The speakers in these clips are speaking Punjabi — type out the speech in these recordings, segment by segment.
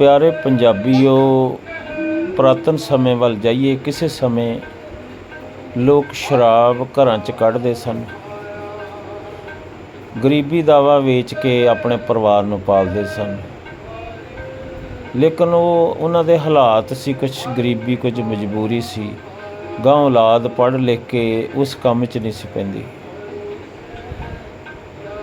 ਪਿਆਰੇ ਪੰਜਾਬੀਓ, ਪੁਰਾਤਨ ਸਮੇਂ ਵੱਲ ਜਾਈਏ, ਕਿਸੇ ਸਮੇਂ ਲੋਕ ਸ਼ਰਾਬ ਘਰਾਂ 'ਚ ਕੱਢਦੇ ਸਨ। ਗਰੀਬੀ ਦਾਵਾ ਵੇਚ ਕੇ ਆਪਣੇ ਪਰਿਵਾਰ ਨੂੰ ਪਾਲਦੇ ਸਨ। ਲੇਕਿਨ ਉਹ, ਉਹਨਾਂ ਦੇ ਹਾਲਾਤ ਸੀ ਕੁਝ ਗਰੀਬੀ ਕੁਝ ਮਜਬੂਰੀ ਸੀ। ਗਾਂ ਔਲਾਦ ਪੜ੍ਹ ਲਿਖ ਕੇ ਉਸ ਕੰਮ 'ਚ ਨਹੀਂ ਸੀ ਪੈਂਦੀ।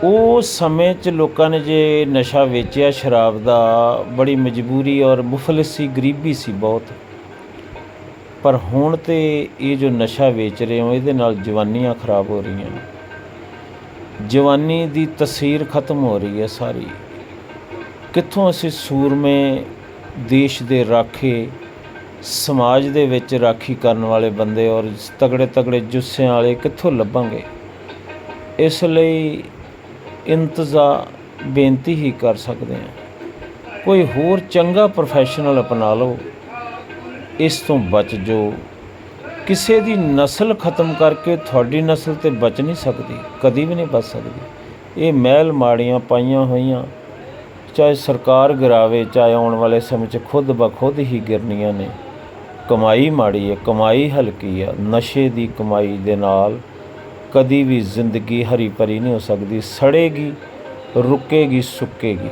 ਉਹ ਸਮੇਂ 'ਚ ਲੋਕਾਂ ਨੇ ਜੇ ਨਸ਼ਾ ਵੇਚਿਆ, ਸ਼ਰਾਬ ਦਾ ਬੜੀ ਮਜਬੂਰੀ ਔਰ ਮੁਫਲਿਸੀ ਗਰੀਬੀ ਸੀ ਬਹੁਤ। ਪਰ ਹੁਣ ਤੇ ਇਹ ਜੋ ਨਸ਼ਾ ਵੇਚ ਰਹੇ ਹੋ, ਇਹਦੇ ਨਾਲ ਜਵਾਨੀਆਂ ਖਰਾਬ ਹੋ ਰਹੀਆਂ ਨੇ। ਜਵਾਨੀ ਦੀ ਤਸਵੀਰ ਖਤਮ ਹੋ ਰਹੀ ਹੈ ਸਾਰੀ। ਕਿੱਥੋਂ ਅਸੀਂ ਸੂਰਮੇ ਦੇਸ਼ ਦੇ ਰਾਖੇ, ਸਮਾਜ ਦੇ ਵਿੱਚ ਰਾਖੀ ਕਰਨ ਵਾਲੇ ਬੰਦੇ ਔਰ ਤਗੜੇ ਤਗੜੇ ਜੁੱਸਿਆਂ ਵਾਲੇ ਕਿੱਥੋਂ ਲੱਭਾਂਗੇ? ਇਸ ਲਈ ਇੰਤਜ਼ਾ, ਬੇਨਤੀ ਹੀ ਕਰ ਸਕਦੇ ਹਾਂ। ਕੋਈ ਹੋਰ ਚੰਗਾ ਪ੍ਰੋਫੈਸ਼ਨਲ ਅਪਣਾ ਲਓ, ਇਸ ਤੋਂ ਬਚ ਜੋ। ਕਿਸੇ ਦੀ ਨਸਲ ਖਤਮ ਕਰਕੇ ਤੁਹਾਡੀ ਨਸਲ ਤੇ ਬਚ ਨਹੀਂ ਸਕਦੀ, ਕਦੀ ਵੀ ਨਹੀਂ ਬਚ ਸਕਦੀ। ਇਹ ਮਹਿਲ ਮਾੜੀਆਂ ਪਾਈਆਂ ਹੋਈਆਂ, ਚਾਹੇ ਸਰਕਾਰ ਗਿਰਾਵੇ, ਚਾਹੇ ਆਉਣ ਵਾਲੇ ਸਮੇਂ 'ਚ ਖੁਦ ਬਖੁਦ ਹੀ ਗਿਰਨੀਆਂ ਨੇ। ਕਮਾਈ ਮਾੜੀ ਹੈ, ਕਮਾਈ ਹਲਕੀ ਹੈ, ਨਸ਼ੇ ਦੀ ਕਮਾਈ ਦੇ ਨਾਲ ਕਦੀ ਵੀ ਜ਼ਿੰਦਗੀ ਹਰੀ ਭਰੀ ਨਹੀਂ ਹੋ ਸਕਦੀ ਸੜੇਗੀ ਰੁਕੇਗੀ ਸੁੱਕੇਗੀ।